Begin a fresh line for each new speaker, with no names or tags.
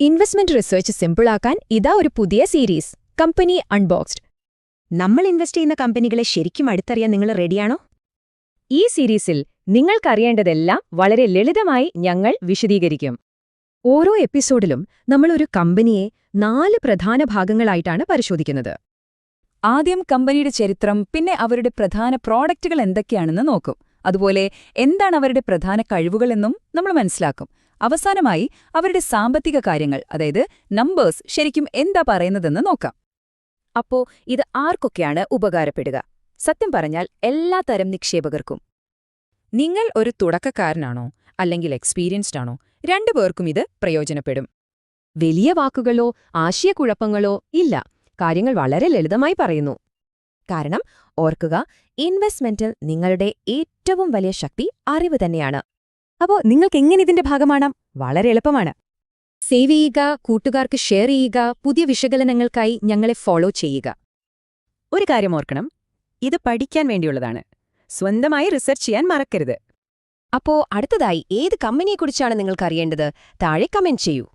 Investment research സിമ്പിളാക്കാൻ ഇതാ ഒരു പുതിയ സീരീസ് കമ്പനി അൺബോക്സ്ഡ്
നമ്മൾ ഇൻവെസ്റ്റ് ചെയ്യുന്ന കമ്പനികളെ ശരിക്കും അടുത്തറിയാൻ നിങ്ങൾ റെഡിയാണോ
ഈ സീരീസിൽ നിങ്ങൾക്കറിയേണ്ടതെല്ലാം വളരെ ലളിതമായി ഞങ്ങൾ വിശദീകരിക്കും. ഓരോ എപ്പിസോഡിലും നമ്മൾ ഒരു കമ്പനിയെ നാല് പ്രധാന ഭാഗങ്ങളായിട്ടാണ് പരിശോധിക്കുന്നത്.
ആദ്യം കമ്പനിയുടെ ചരിത്രം പിന്നെ അവരുടെ പ്രധാന പ്രോഡക്റ്റുകൾ എന്തൊക്കെയാണെന്ന് നോക്കും. അതുപോലെ എന്താണ് അവരുടെ പ്രധാന കഴിവുകളെന്നും നമ്മൾ മനസ്സിലാക്കും. അവസാനമായി അവരുടെ സാമ്പത്തിക കാര്യങ്ങൾ അതായത് നമ്പേഴ്സ് ശരിക്കും എന്താ പറയുന്നതെന്ന് നോക്കാം.
അപ്പോ ഇത് ആർക്കൊക്കെയാണ് ഉപകാരപ്പെടുക? സത്യം പറഞ്ഞാൽ എല്ലാ തരം നിക്ഷേപകർക്കും. നിങ്ങൾ ഒരു തുടക്കക്കാരനാണോ അല്ലെങ്കിൽ എക്സ്പീരിയൻസ്ഡ് ആണോ രണ്ടുപേർക്കും ഇത് പ്രയോജനപ്പെടും. വലിയ വാക്കുകളോ ആശയക്കുഴപ്പങ്ങളോ ഇല്ല. കാര്യങ്ങൾ വളരെ ലളിതമായി പറയുന്നു. കാരണം ഓർക്കുക ഇൻവെസ്റ്റ്മെന്റിൽ നിങ്ങളുടെ ഏറ്റവും വലിയ ശക്തി അറിവ് തന്നെയാണ്. അപ്പോ നിങ്ങൾക്ക് എങ്ങനെ ഇതിന്റെ ഭാഗമാണ്? വളരെ എളുപ്പമാണ്. സേവ് ചെയ്യുക കൂട്ടുകാർക്ക് ഷെയർ ചെയ്യുക പുതിയ വിശകലനങ്ങൾക്കായി ഞങ്ങളെ ഫോളോ ചെയ്യുക.
ഒരു കാര്യം ഓർക്കണം. ഇത് പഠിക്കാൻ വേണ്ടിയുള്ളതാണ്. സ്വന്തമായി റിസർച്ച് ചെയ്യാൻ മറക്കരുത്.
അപ്പോ അടുത്തതായി ഏത് കമ്പനിയെക്കുറിച്ചാണ് നിങ്ങൾക്ക് അറിയേണ്ടത് താഴെ കമന്റ് ചെയ്യൂ.